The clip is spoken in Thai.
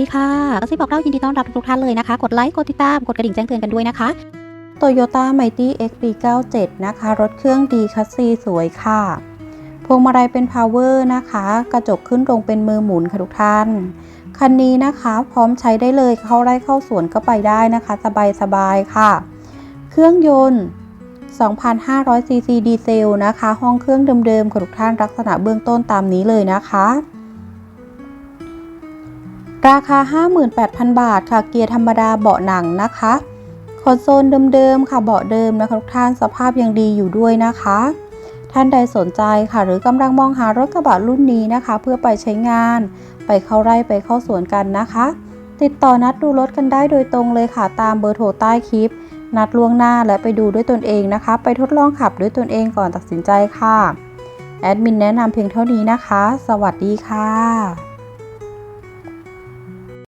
ดีค่ะกระซิบบอกเล่ายินดีต้อนรับทุกท่านเลยนะคะ กดไลค์ กดติดตาม กดกระดิ่งแจ้งเตือนกันด้วยนะคะ Toyota Mighty XD97 นะคะ รถเครื่องดีคัสซีสวยค่ะ พวงมาลัยเป็น power นะคะ กระจกขึ้นลงเป็นมือหมุนค่ะทุกท่าน คันนี้นะคะพร้อมใช้ได้เลย เข้าไร่เข้าสวนก็ไปได้นะคะ สบายๆค่ะ เครื่องยนต์2,500ซีซีดีเซลนะคะ ห้องเครื่องเดิมๆค่ะทุกท่านลักษณะเบื้องต้นตามนี้เลยนะคะ ราคา 58,000 บาทค่ะ เกียร์ธรรมดาเบาะหนังนะคะคอนโซลเดิมๆค่ะเบาะเดิมนะคะทุกท่านสภาพยังดีอยู่ด้วยนะคะ ท่านใดสนใจค่ะ หรือกำลังมองหารถกระบะรุ่นนี้นะคะ เพื่อไปใช้งาน ไปเข้าไร่ไปเข้าสวนกันนะคะ ติดต่อนัดดูรถกันได้โดยตรงเลยค่ะ ตามเบอร์โทรใต้คลิป นัดล่วงหน้าและไปดูด้วยตนเองนะคะ ไปทดลองขับด้วยตนเองก่อนตัดสินใจค่ะแอดมินแนะนำเพียงเท่านี้นะคะ สวัสดีค่ะ